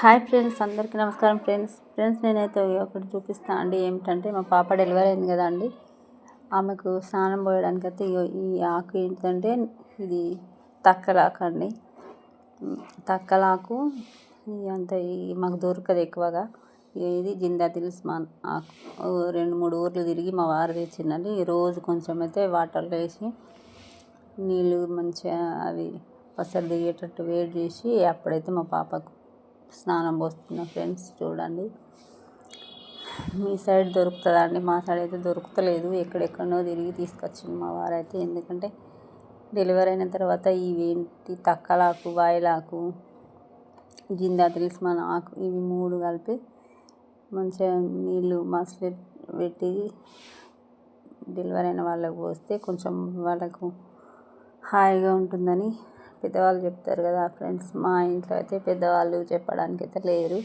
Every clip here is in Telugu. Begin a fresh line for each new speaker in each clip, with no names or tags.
హాయ్ ఫ్రెండ్స్ అందరికీ నమస్కారం ఫ్రెండ్స్. ఫ్రెండ్స్ నేనైతే ఒకటి చూపిస్తాను అండి. ఏమిటంటే మా పాప డెలివరీ అయింది కదా అండి. ఆమెకు స్నానం పోయడానికి అయితే ఇగో ఈ ఆకు ఏంటంటే ఇది తక్కలాకు అండి. తక్కలాకు అంత ఈ మాకు దొరకదు ఎక్కువగా. ఇది జిందా తిలిస్మాన్ ఆకు. రెండు మూడు ఊర్లు తిరిగి మా వారు తెచ్చిందండి. రోజు కొంచెం అయితే వాటర్లో వేసి నీళ్ళు మంచిగా అవి పసలు దిగేటట్టు వేడి చేసి అప్పుడైతే మా పాపకు స్నానం పోస్తున్నా ఫ్రెండ్స్ చూడండి. మీ సైడ్ దొరుకుతుందా అండి? మా సైడ్ అయితే దొరుకుతలేదు. ఎక్కడెక్కడనో తిరిగి తీసుకొచ్చింది మా వారైతే. ఎందుకంటే డెలివరీ అయిన తర్వాత ఇవేంటి? తక్కలాకు వాయిలాకు జిందా మన ఆకు ఇవి మూడు కలిపి మంచిగా నీళ్ళు మసలి పెట్టి డెలివరీ అయిన వాళ్ళకు పోస్తే కొంచెం వాళ్ళకు హాయిగా ఉంటుందని పెద్దవాళ్ళు చెప్తారు కదా ఫ్రెండ్స్ మా ఇంట్లో అయితే పెద్దవాళ్ళు చెప్పడానికి అయితే లేరు.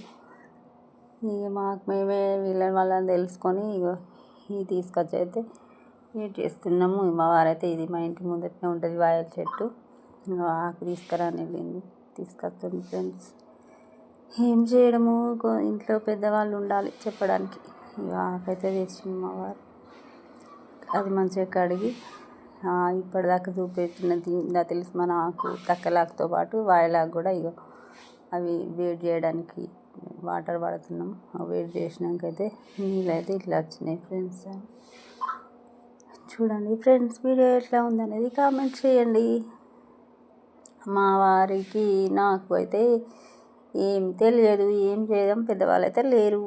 ఇక మాకు మేమే వీళ్ళని వాళ్ళని తెలుసుకొని ఇక ఇది తీసుకొచ్చి అయితే వెయిట్ చేస్తున్నాము. మా వారైతే ఇది మా ఇంటి ముందరనే ఉంటుంది వాయల చెట్టు. ఆకు తీసుకురాని వెళ్ళింది తీసుకొస్తుంది ఫ్రెండ్స్. ఏం చేయడము? ఇంట్లో పెద్దవాళ్ళు ఉండాలి చెప్పడానికి. ఇక ఆకైతే తెచ్చింది మా వారు. అది మంచిగా కడిగి ఇప్పటిదాకా చూపెట్టినది ఇందా తెలుసు మన ఆకు తక్కలాకుతో పాటు వాయిలాకు కూడా ఇగో అవి వేడి చేయడానికి వాటర్ పడుతున్నాం వేడి చేసినాక అయితే నీళ్ళు అయితే ఇట్లా వచ్చినాయి ఫ్రెండ్స్. చూడండి ఫ్రెండ్స్ వీడియో ఎట్లా ఉందనేది కామెంట్ చేయండి. మా వారికి నాకు అయితే ఏం తెలియదు ఏం చేయడం పెద్దవాళ్ళు అయితే లేరు.